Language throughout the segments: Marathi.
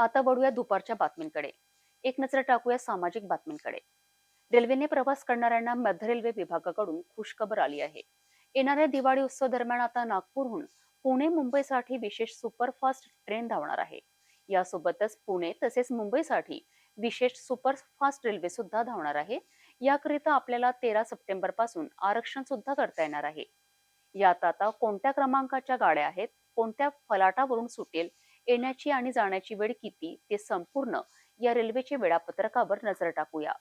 आता वळूया दुपारच्या बातमींकडे. एक नजर टाकूया सामाजिक बातमींकडे. रेल्वेने प्रवास करणाऱ्यांना मध्य रेल्वे विभागाकडून खुशखबर आली आहे. येणाऱ्या दिवाळी उत्सव दरम्यान आता नागपूरहून पुणे मुंबईसाठी विशेष सुपरफास्ट ट्रेन धावणार आहे. यासोबतच पुणे तसेच मुंबईसाठी विशेष सुपरफास्ट रेल्वे सुद्धा धावणार आहे. याकरिता आपल्याला तेरा सप्टेंबरपासून आरक्षण सुद्धा करता येणार आहे. यात आता कोणत्या क्रमांकाच्या गाड्या आहेत कोणत्या फलाटावरून सुटेल येण्याची आणि जाण्याची वेळ किती ते संपूर्ण या रेल्वेचे वेळापत्रकावर नजर टाकूया.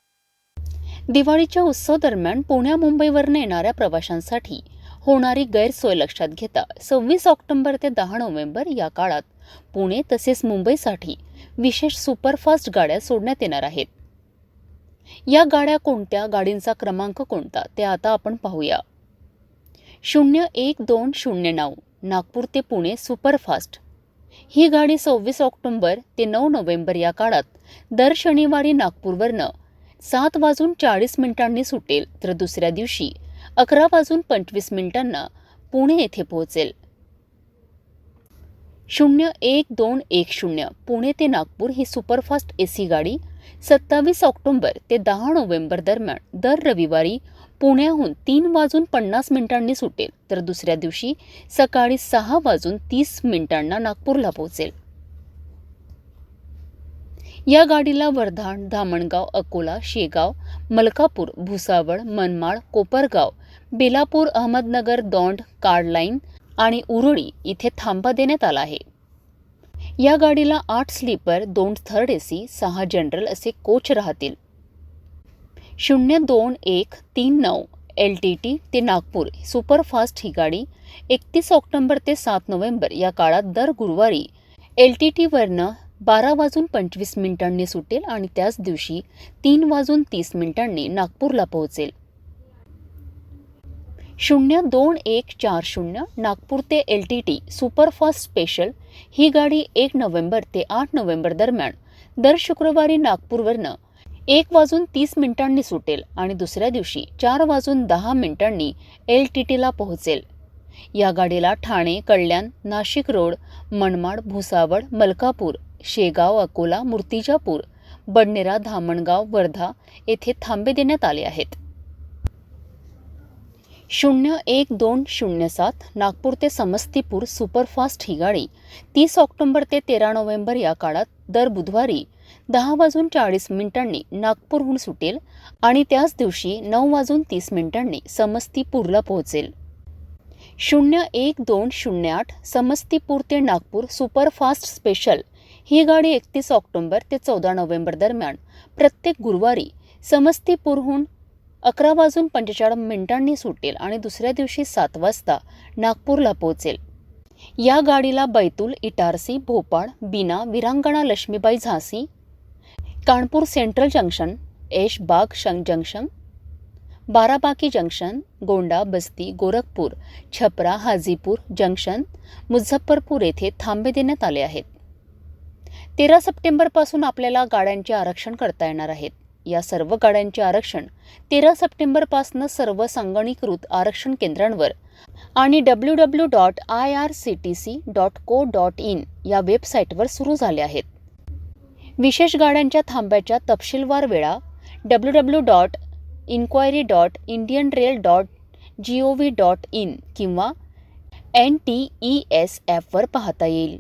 दिवाळीच्या उत्सव दरम्यान पुण्या मुंबईवरून येणाऱ्या प्रवाशांसाठी होणारी गैरसोय लक्षात घेता सव्वीस ऑक्टोबर ते दहा नोव्हेंबर या काळात पुणे तसेच मुंबईसाठी विशेष सुपरफास्ट गाड्या सोडण्यात येणार आहेत. या गाड्या कोणत्या गाडींचा क्रमांक कोणता ते आता आपण पाहूया. शून्य एक दोन शून्य नऊ नागपूर ते पुणे सुपरफास्ट ही गाडी सव्वीस ऑक्टोंबर ते नऊ नोव्हेंबर या काळात दर शनिवारी नागपूरवरनं सात वाजून चाळीस मिनिटांनी सुटेल तर दुसऱ्या दिवशी अकरा वाजून पंचवीस मिनिटांना पुणे येथे पोहोचेल. शून्य एक दोन एक शून्य पुणे ते नागपूर ही सुपरफास्ट ए सी गाडी सत्तावीस ऑक्टोंबर ते दहा नोव्हेंबर दरम्यान दर रविवारी पुण्याहून तीन वाजून पन्नास मिनिटांनी सुटेल तर दुसऱ्या दिवशी सकाळी सहा वाजून तीस मिनिटांना नागपूरला पोहोचेल. या गाडीला वर्धा धामणगाव अकोला शेगाव मलकापूर भुसावळ मनमाड कोपरगाव बेलापूर अहमदनगर दौंड कार्डलाईन आणि उरुळी इथे थांबा देण्यात आला आहे. या गाडीला आठ स्लीपर दोन थर्ड एसी सहा जनरल असे कोच राहतील. शून्य दोन एक तीन नऊ एल टी टी ते नागपूर. सुपरफास्ट ही गाडी एकतीस ऑक्टोंबर ते सात नोव्हेंबर या काळात दर गुरुवारी एल टी टीवरनं बारा वाजून पंचवीस मिनिटांनी सुटेल आणि त्याच दिवशी तीन वाजून तीस मिनिटांनी नागपूरला पोहोचेल. शून्य दोन एक चार शून्य नागपूर ते L T T superfast special ही गाडी एक नोव्हेंबर ते आठ नोव्हेंबर दरम्यान दर शुक्रवारी नागपूरवरनं एक वाजून तीस मिनिटांनी सुटेल आणि दुसऱ्या दिवशी चार वाजून दहा मिनिटांनी एल टी टीला पोहोचेल. या गाडीला ठाणे कल्याण नाशिक रोड मनमाड भुसावळ मलकापूर शेगाव अकोला मूर्तिजापूर बडनेरा धामणगाव वर्धा येथे थांबे देण्यात आले आहेत. शून्य एक दोन शून्य सात नागपूर ते समस्तीपूर सुपरफास्ट ही गाडी तीस ऑक्टोंबर ते तेरा नोव्हेंबर या काळात दर बुधवारी दहा वाजून चाळीस मिनिटांनी नागपूरहून सुटेल आणि त्याच दिवशी नऊ वाजून तीस मिनिटांनी समस्तीपूरला पोहोचेल. शून्य एक दोन शून्य आठ समस्तीपूर ते नागपूर सुपरफास्ट स्पेशल ही गाडी एकतीस ऑक्टोंबर ते चौदा नोव्हेंबर दरम्यान प्रत्येक गुरुवारी समस्तीपूरहून अकरा वाजून पंचेचाळीस मिनिटांनी सुटेल आणि दुसऱ्या दिवशी सात वाजता नागपूरला पोहोचेल. या गाडीला Betul Itarsi Bhopal Bina विरांगणा Lakshmibai Jhansi Kanpur central junction S बाग शं junction Barabanki junction Gonda Basti Gorakhpur Chhapra Hajipur junction Muzaffarpur येथे थांबे देण्यात आले आहेत. तेरा सप्टेंबरपासून आपल्याला गाड्यांचे आरक्षण करता येणार आहेत. या सर्व गाड्यांचे आरक्षण तेरा सप्टेंबरपासून सर्व संगणीकृत आरक्षण केंद्रांवर आणि W W dot I R C T C dot co dot in या वेबसाईटवर सुरू झाले आहेत. विशेष गाड्यांच्या थांब्याच्या तपशीलवार वेळा W W dot enquiry dot Indian rail dot G O V dot in किंवा एन टी ई एस ॲपवर पाहता येईल.